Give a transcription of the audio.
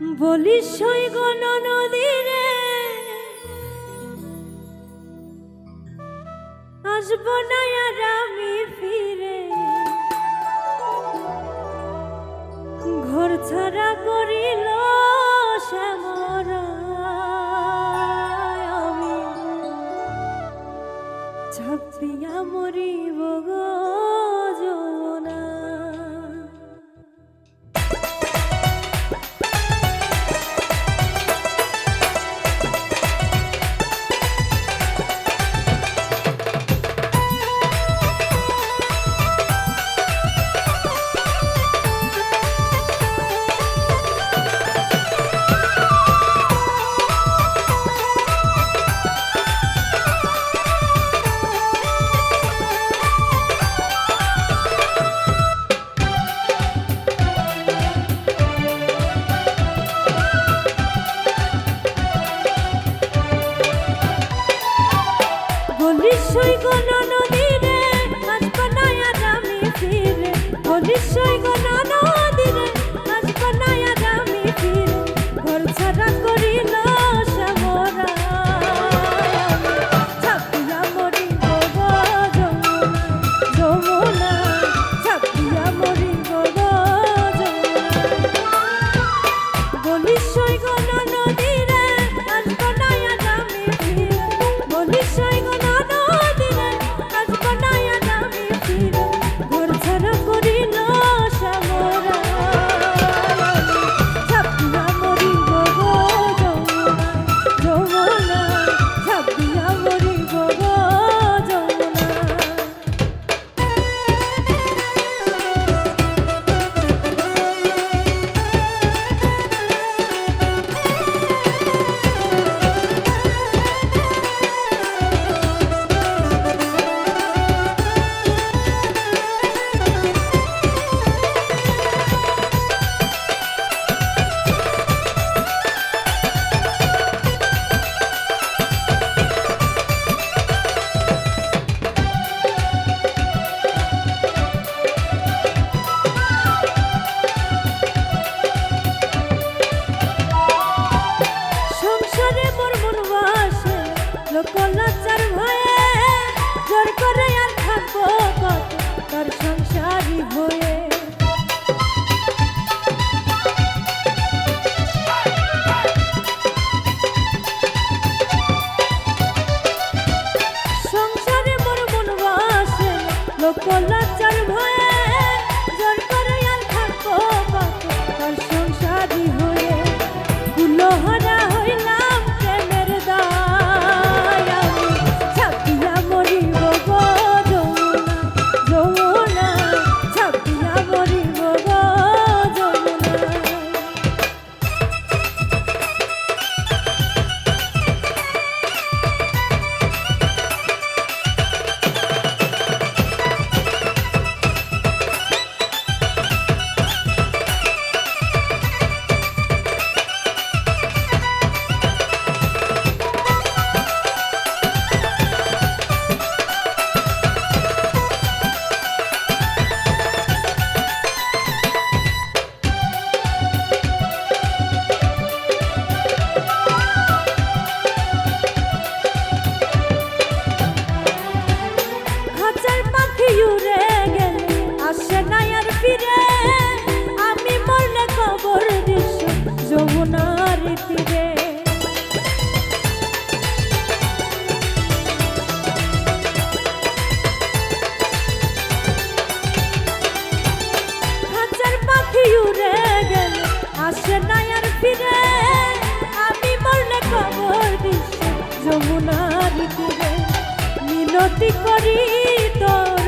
বলি সৈগ নদী আসব না আমি ফিরে। ঘর ছাড়া করিল ছাপিয়া মরিব গো। নিশ্চয় গণ নদীরে আজ না আর আমি ফিরে। ও নিশ্চয় গণ যমুনার তীরে। হাজার পাখি উড়ে গেল, আসে না আর ফিরে। আমি মরলে খবর মিনতি করি তোর